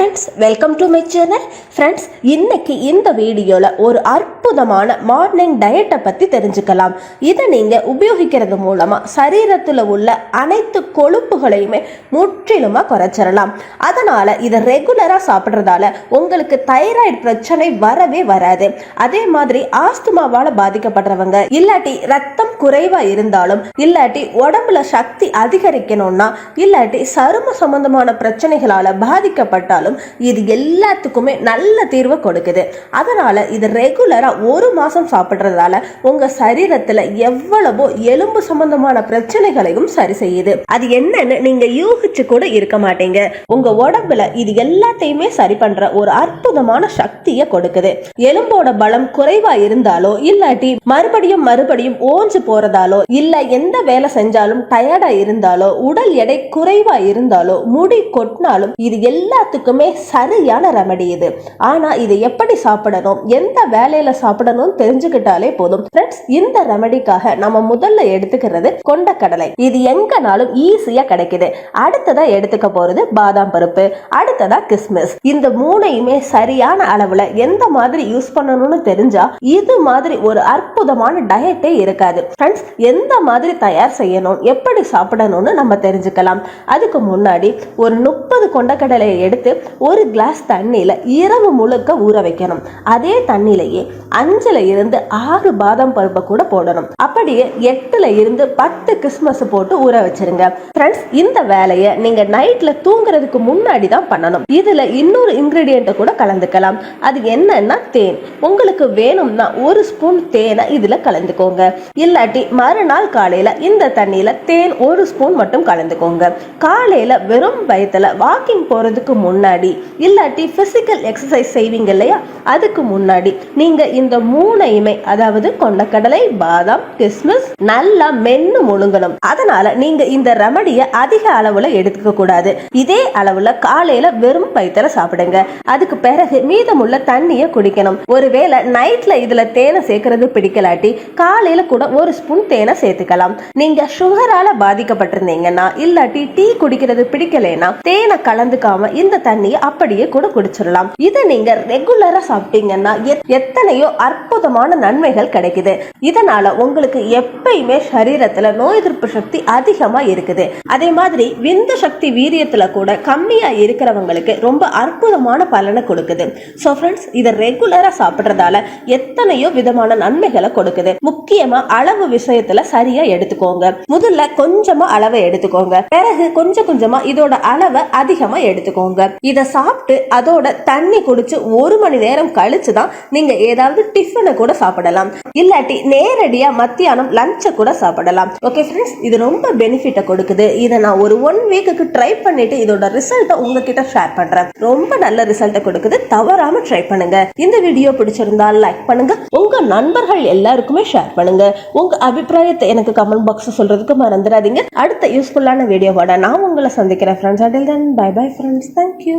Friends welcome to my channel friends இன்னைக்கு இந்த வீடியோவில் ஒரு அற்புதமான மார்னிங் டயட்டை பற்றி தெரிஞ்சுக்கலாம். இதை நீங்கள் உபயோகிக்கிறது மூலமாக சரீரத்தில் உள்ள அனைத்து கொழுப்புகளையுமே முற்றிலுமாக குறைச்சிடலாம். அதனால் இதை ரெகுலராக சாப்பிட்றதால உங்களுக்கு தைராய்டு பிரச்சனை வரவே வராது. அதே மாதிரி ஆஸ்துமாவால் பாதிக்கப்படுறவங்க இல்லாட்டி ரத்தம் குறைவா இருந்தாலும் இல்லாட்டி உடம்புல சக்தி அதிகரிக்கணும்னா இல்லாட்டி சரும சம்பந்தமான பிரச்சனைகளால பாதிக்கப்பட்டாலும் இது எல்லாத்துக்குமே நல்ல தீர்வை கொடுக்குது. அதனால இது ரெகுலரா ஒரு மாசம் சாப்பிட்றதால உங்க சரீரத்துல எவ்வளவோ எலும்பு சம்பந்தமான பிரச்சனைகளையும் சரி செய்யுது. அது என்னன்னு நீங்க யூகிச்சு கூட இருக்க மாட்டீங்க. உங்க உடம்புல இது எல்லாத்தையுமே சரி பண்ற ஒரு அற்புதமான சக்தியை கொடுக்குது. எலும்போட பலம் குறைவா இருந்தாலோ இல்லாட்டி மறுபடியும் மறுபடியும் ஓஞ்சு போறதாலோ இல்ல எந்த வேலை செஞ்சாலும் டயர்டா இருந்தாலோ உடல் எடை குறைவா இருந்தாலோ முடி கொட்டினாலும் இது எல்லாத்துக்குமே சரியான ரெமடி இது. ஆனா இது எப்படி சாப்பிடணும் எந்த வேலையில சாப்பிடணும் தெரிஞ்சுக்கிட்டாலே போதும். ஃப்ரெண்ட்ஸ் இந்த ரெமடிக்காக நம்ம முதல்ல எடுத்துக்கிறது கொண்டக்கடலை. இது எங்கனாலும் ஈஸியா கிடைக்குது. அடுத்ததா எடுத்துக்க போறது பாதாம் பருப்பு. அடுத்ததா கிஸ்மிஸ். இந்த மூணையுமே சரியான அளவுல எந்த மாதிரி யூஸ் பண்ணணும்னு தெரிஞ்சா இது மாதிரி ஒரு அற்புதமான டயட்டே இருக்காது. ஃப்ரெண்ட்ஸ் எந்த மாதிரி தயார் செய்யணும் எப்படி சாப்பிடணும்னு நம்ம தெரிஞ்சுக்கலாம். அதுக்கு முன்னாடி ஒரு முப்பது கொண்டக்கடலையை எடுத்து ஒரு கிளாஸ் தண்ணியில இரவு முழுக்க ஊற வைக்கணும். அதே தண்ணியிலேயே அஞ்சுல இருந்து ஆறு பாதாம் பருப்பை கூட போடணும். அப்படியே எட்டுல இருந்து பத்து கிறிஸ்மஸ் போட்டு ஊற வச்சிருங்க. ஃப்ரெண்ட்ஸ் இந்த வேலையை நீங்க நைட்ல தூங்குறதுக்கு முன்னாடி தான் பண்ணணும். இதுல இன்னொரு இன்க்ரீடியண்ட்டை கூட கலந்துக்கலாம். அது என்னன்னா தேன். உங்களுக்கு வேணும்னா ஒரு ஸ்பூன் தேனை இதுல கலந்துக்கோங்க. இல்லாட்டி மறுநாள் காலையில இந்த தண்ணியில தேன் ஒரு ஸ்பூன் மட்டும் கலந்துக்கோங்க. காலையில வெறும் வயத்துல வாக்கிங் போறதுக்கு முன்னாடி இல்லாட்டி பிசிக்கல் எக்ஸசைஸ் செய்வீங்க இல்லையா? அதுக்கு முன்னாடி நீங்க இந்த மூணையுமே அதாவது கொண்டக்கடலை பாதாம் கிஸ்மிஸ் நல்லா மென்னு முழுங்கணும். அதனால நீங்க இந்த ரெமடியை அதிக அளவுல எடுத்துக்க கூடாது. இதே அளவுல காலையில வெறும் வயிற்றுல சாப்பிடுங்க. அதுக்கு பிறகு மீதமுள்ள தண்ணியை குடிக்கணும். ஒருவேளை நைட்ல இதுல தேனை சேர்க்கறது பிடிக்கலாட்டி காலையில கூட ஒரு ஸ்பூன் தேனை சேர்த்துக்கலாம். நீங்க சுகரால பாதிக்கப்பட்டிருந்தீங்கன்னா இல்லாட்டி டீ குடிக்கிறது பிடிக்கலைன்னா தேனை கலந்துக்காம இந்த தண்ணியை அப்படியே கூட குடிச்சிடலாம். இதை நீங்க ரெகுலரா சாப்பிட்டீங்கன்னா எத்தனையோ அற்புதமான நன்மைகள் கிடைக்குது. இதனால உங்களுக்கு எப்பயுமே சரீரத்துல நோய் எதிர்ப்பு சக்தி அதிகமா இருக்குது. அதே மாதிரி விந்து சக்தி வீரியத்துல கூட கம்மியா இருக்கிறவங்களுக்கு ரொம்ப அற்புதமான பலனை கொடுக்குது. ஸோ ஃப்ரெண்ட்ஸ் இதை ரெகுலரா சாப்பிட்றதால எத்தனையோ விதமான நன்மைகளை கொடுக்குது. முக்கியமா அளவு விஷயத்துல சரியா எடுத்துக்கோங்க. முதல்ல கொஞ்சமா அளவை எடுத்துக்கோங்க. பிறகு கொஞ்சம் கொஞ்சமா இதோட அளவை அதிகமா எடுத்துக்கோங்க. இதை சாப்பிட்டு அதோட தண்ணி குடிச்சு ஒரு மணி நேரம் கழிச்சு தான் நீங்க ஏதாவது டிஃபனை கூட சாப்பிடலாம். இல்லாட்டி நேரடியா மத்தியானம் லஞ்சை கூட சாப்பிடலாம். ஓகே ஃப்ரெண்ட்ஸ் இது ரொம்ப பெனிஃபிட்டை கொடுக்குது. இதை நான் ஒரு ஒன் வீக்குக்கு ட்ரை பண்ணிட்டு இதோட ரிசல்ட்டை உங்ககிட்ட ஷேர் பண்றேன். ரொம்ப நல்ல ரிசல்ட்டை கொடுக்குது. தவறாம ட்ரை பண்ணுங்க. இந்த வீடியோ பிடிச்சிருந்தா லைக் பண்ணுங்க. உங்க நண்பர்கள் எல்லாருக்குமே ஷேர் பண்ணுங்க. உங்க அபிப்பிராயத்தை எனக்கு கமெண்ட் பாக்ஸ் சொல்றதுக்கு மறந்துடாதீங்க. அடுத்த யூஸ்ஃபுல்லான வீடியோவோட நான் உங்களை சந்திக்கிறேன் ஃப்ரெண்ட்ஸ் அடில் தன் bye bye friends thank you